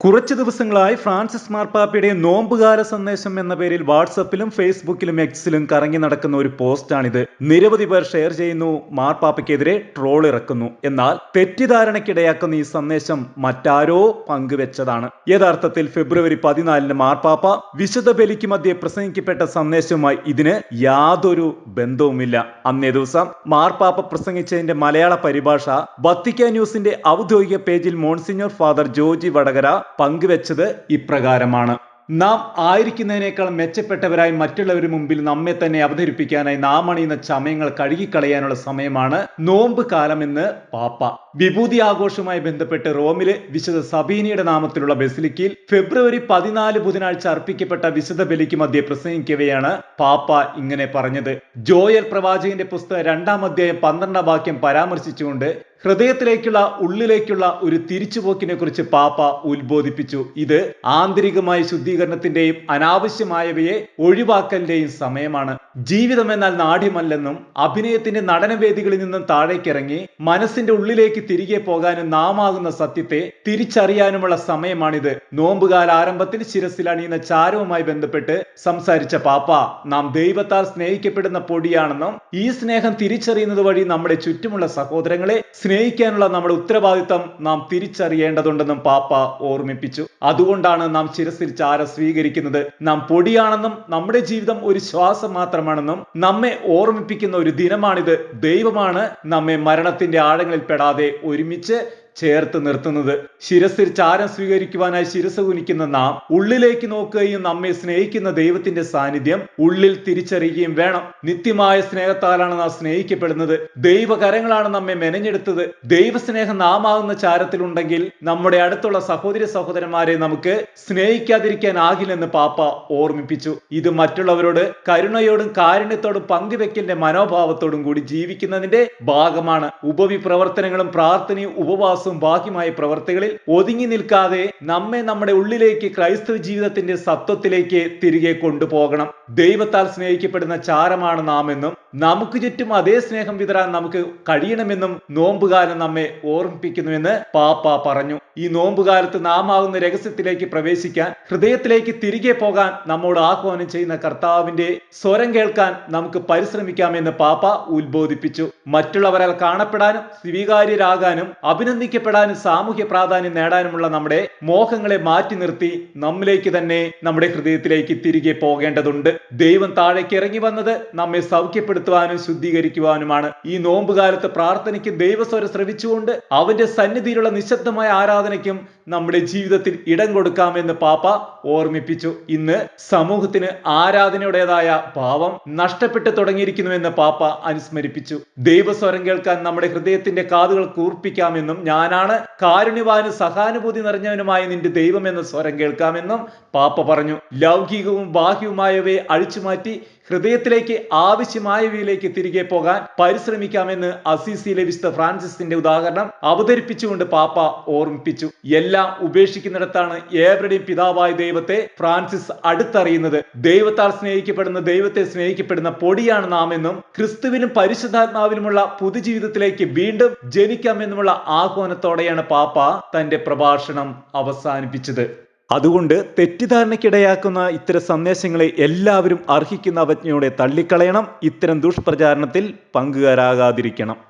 കുറച്ചു ദിവസങ്ങളായി ഫ്രാൻസിസ് മാർപ്പാപ്പയുടെ നോമ്പുകാല സന്ദേശം എന്ന പേരിൽ വാട്സപ്പിലും ഫേസ്ബുക്കിലും എക്സിലും കറങ്ങി നടക്കുന്ന ഒരു പോസ്റ്റാണിത്. നിരവധി പേർ ഷെയർ ചെയ്യുന്നു മാർപ്പാപ്പയ്ക്കെതിരെ ട്രോൾ ഇറക്കുന്നു. എന്നാൽ തെറ്റിദ്ധാരണയ്ക്കിടയാക്കുന്ന ഈ സന്ദേശം മറ്റാരോ പങ്കുവെച്ചതാണ്. യഥാർത്ഥത്തിൽ ഫെബ്രുവരി പതിനാലിന് മാർപ്പാപ്പ വിശുദ്ധ ബലിക്ക് മധ്യേ പ്രസംഗിക്കപ്പെട്ട സന്ദേശവുമായി ഇതിന് യാതൊരു ബന്ധവുമില്ല. അന്നേ ദിവസം മാർപ്പാപ്പ പ്രസംഗിച്ചതിന്റെ മലയാള പരിഭാഷ വത്തിക്കാൻ ന്യൂസിന്റെ ഔദ്യോഗിക പേജിൽ മോൺസിഞ്ഞോർ ഫാദർ ജോജി വടകര പങ്കുവെച്ചത് ഇപ്രകാരമാണ്. നാം ആയിരിക്കുന്നതിനേക്കാൾ മെച്ചപ്പെട്ടവരായി മറ്റുള്ളവരുടെ മുമ്പിൽ നമ്മെ തന്നെ അവതരിപ്പിക്കാനായി നാം അണിയുന്ന ചമയങ്ങൾ കഴുകിക്കളയാനുള്ള സമയമാണ് നോമ്പ് കാലമെന്ന് പാപ്പ. വിഭൂതി ആഘോഷവുമായി ബന്ധപ്പെട്ട് റോമിലെ വിശദ സബീനിയുടെ നാമത്തിലുള്ള ബസിലിക്കയിൽ ഫെബ്രുവരി പതിനാല് ബുധനാഴ്ച അർപ്പിക്കപ്പെട്ട വിശദ ബലിക്ക് മധ്യെ പ്രസംഗിക്കവെയാണ് പാപ്പ ഇങ്ങനെ പറഞ്ഞത്. ജോയൽ പ്രവാചകന്റെ പുസ്തകം രണ്ടാം അധ്യായം പന്ത്രണ്ടാം വാക്യം പരാമർശിച്ചുകൊണ്ട് ഹൃദയത്തിലേക്കുള്ള ഉള്ളിലേക്കുള്ള ഒരു തിരിച്ചുപോക്കിനെ കുറിച്ച് പാപ്പ ഉത്ബോധിപ്പിച്ചു. ഇത് ആന്തരികമായ ശുദ്ധീകരണത്തിന്റെയും അനാവശ്യമായവയെ ഒഴിവാക്കലിന്റെയും സമയമാണ്. ജീവിതം എന്നാൽ നാട്യമല്ലെന്നും അഭിനയത്തിന്റെ നടനവേദികളിൽ നിന്നും താഴേക്കിറങ്ങി മനസ്സിന്റെ ഉള്ളിലേക്ക് തിരികെ പോകാനും നാമാകുന്ന സത്യത്തെ തിരിച്ചറിയാനുമുള്ള സമയമാണിത്. നോമ്പുകാല ആരംഭത്തിൽ ശിരസിൽ അണിയുന്ന ചാരവുമായി ബന്ധപ്പെട്ട് സംസാരിച്ച പാപ്പ നാം ദൈവത്താൽ സ്നേഹിക്കപ്പെടുന്ന പൊടിയാണെന്നും ഈ സ്നേഹം തിരിച്ചറിയുന്നത് വഴി നമ്മുടെ ചുറ്റുമുള്ള സഹോദരങ്ങളെ സ്നേഹിക്കാനുള്ള നമ്മുടെ ഉത്തരവാദിത്തം നാം തിരിച്ചറിയേണ്ടതുണ്ടെന്നും പാപ്പ ഓർമ്മിപ്പിച്ചു. അതുകൊണ്ടാണ് നാം ശിരസിൽ ചാര സ്വീകരിക്കുന്നത്. നാം പൊടിയാണെന്നും നമ്മുടെ ജീവിതം ഒരു ശ്വാസം മാത്രമാണെന്നും നമ്മെ ഓർമ്മിപ്പിക്കുന്ന ഒരു ദിനമാണിത്. ദൈവമാണ് നമ്മെ മരണത്തിന്റെ ആഴങ്ങളിൽ പെടാതെ ഒരുമിച്ച് ചേർത്ത് നിർത്തുന്നത്. ശിരസിൽ ചാരം സ്വീകരിക്കുവാനായി ശിരസ് കുനിക്കുന്ന നാം ഉള്ളിലേക്ക് നോക്കുകയും നമ്മെ സ്നേഹിക്കുന്ന ദൈവത്തിന്റെ സാന്നിധ്യം ഉള്ളിൽ തിരിച്ചറിയുകയും വേണം. നിത്യമായ സ്നേഹത്താലാണ് നാം സ്നേഹിക്കപ്പെടുന്നത്. ദൈവകരങ്ങളാണ് നമ്മെ മെനഞ്ഞെടുത്തത്. ദൈവസ്നേഹം നാമാകുന്ന ചാരത്തിലുണ്ടെങ്കിൽ നമ്മുടെ അടുത്തുള്ള സഹോദര സഹോദരന്മാരെ നമുക്ക് സ്നേഹിക്കാതിരിക്കാൻ സ്നേഹിക്കാതിരിക്കാനാകില്ലെന്ന് പാപ്പ ഓർമ്മിപ്പിച്ചു. ഇത് മറ്റുള്ളവരോട് കരുണയോടും കാരുണ്യത്തോടും പങ്കുവെക്കലിന്റെ മനോഭാവത്തോടും കൂടി ജീവിക്കുന്നതിന്റെ ഭാഗമാണ്. ഉപവിപ്രവർത്തനങ്ങളും പ്രാർത്ഥനയും ഉപവാസവും ബാക്കിയുമായ പ്രവർത്തികളിൽ ഒതുങ്ങി നിൽക്കാതെ നമ്മെ നമ്മുടെ ഉള്ളിലേക്ക് ക്രൈസ്തവ ജീവിതത്തിന്റെ സത്വത്തിലേക്ക് തിരികെ കൊണ്ടുപോകണം. ദൈവത്താൽ സ്നേഹിക്കപ്പെടുന്ന ചാരമാണ് നാം എന്നും നമുക്ക് ചുറ്റും അതേ സ്നേഹം വിതരാൻ നമുക്ക് കഴിയണമെന്നും നോമ്പുകാലം നമ്മെ ഓർമ്മിപ്പിക്കുന്നുവെന്ന് പാപ്പ പറഞ്ഞു. ഈ നോമ്പുകാലത്ത് നാം ആകുന്ന രഹസ്യത്തിലേക്ക് പ്രവേശിക്കാൻ ഹൃദയത്തിലേക്ക് തിരികെ പോകാൻ നമ്മോട് ആഹ്വാനം ചെയ്യുന്ന കർത്താവിന്റെ സ്വരം കേൾക്കാൻ നമുക്ക് പരിശ്രമിക്കാമെന്ന് പാപ്പ ഉത്ബോധിപ്പിച്ചു. മറ്റുള്ളവരാൽ കാണപ്പെടാനും സ്വീകാര്യരാകാനും അഭിനന്ദിക്കപ്പെടാനും സാമൂഹ്യ പ്രാധാന്യം നേടാനുമുള്ള നമ്മുടെ മോഹങ്ങളെ മാറ്റി നിർത്തി നമ്മിലേക്ക് തന്നെ നമ്മുടെ ഹൃദയത്തിലേക്ക് തിരികെ പോകേണ്ടതുണ്ട്. ദൈവം താഴേക്ക് ഇറങ്ങി വന്നത് നമ്മെ സൗഖ്യപ്പെടുത്തുവാനും ശുദ്ധീകരിക്കുവാനുമാണ്. ഈ നോമ്പുകാലത്ത് പ്രാർത്ഥനയ്ക്ക് ദൈവസ്വരം ശ്രവിച്ചുകൊണ്ട് അവന്റെ സന്നിധിയിലുള്ള നിശബ്ദമായ ആരാധനയ്ക്കും നമ്മുടെ ജീവിതത്തിൽ ഇടം കൊടുക്കാമെന്ന് പാപ്പ ഓർമ്മിപ്പിച്ചു. ഇന്ന് സമൂഹത്തിന് ആരാധനയുടേതായ ഭാവം നഷ്ടപ്പെട്ടു തുടങ്ങിയിരിക്കുന്നുവെന്ന് പാപ്പ അനുസ്മരിപ്പിച്ചു. ദൈവസ്വരം കേൾക്കാൻ നമ്മുടെ ഹൃദയത്തിന്റെ കാതുകൾ കൂർപ്പിക്കാമെന്നും ഞാനാണ് കാരുണ്യവാനും സഹാനുഭൂതി നിറഞ്ഞവനുമായ നിന്റെ ദൈവം എന്ന സ്വരം കേൾക്കാമെന്നും പാപ്പ പറഞ്ഞു. ലൗകികവും ബാഹ്യവുമായവയെ അഴിച്ചുമാറ്റി ഹൃദയത്തിലേക്ക് ആവശ്യമായവയിലേക്ക് തിരികെ പോകാൻ പരിശ്രമിക്കാമെന്ന് അസീസിയിലെ വിശുദ്ധ ഫ്രാൻസിസിന്റെ ഉദാഹരണം അവതരിപ്പിച്ചുകൊണ്ട് പാപ്പ ഓർമ്മിപ്പിച്ചു. എല്ലാം ഉപേക്ഷിക്കുന്നിടത്താണ് ഏവരുടെയും പിതാവായ ദൈവത്തെ ഫ്രാൻസിസ് അടുത്തറിയുന്നത്. ദൈവത്താൽ സ്നേഹിക്കപ്പെടുന്ന ദൈവത്തെ സ്നേഹിക്കപ്പെടുന്ന പൊടിയാണ് നാം എന്നും ക്രിസ്തുവിനും പരിശുദ്ധാത്മാവിനുമുള്ള പുതുജീവിതത്തിലേക്ക് വീണ്ടും ജനിക്കാമെന്നുമുള്ള ആഹ്വാനത്തോടെയാണ് പാപ്പ തന്റെ പ്രഭാഷണം അവസാനിപ്പിച്ചത്. അതുകൊണ്ട് തെറ്റിദ്ധാരണയ്ക്കിടയാക്കുന്ന ഇത്തരം സന്ദേശങ്ങളെ എല്ലാവരും അർഹിക്കുന്ന അവജ്ഞയോടെ തള്ളിക്കളയണം. ഇത്തരം ദുഷ്പ്രചാരണത്തിൽ പങ്കുകാരാകാതിരിക്കണം.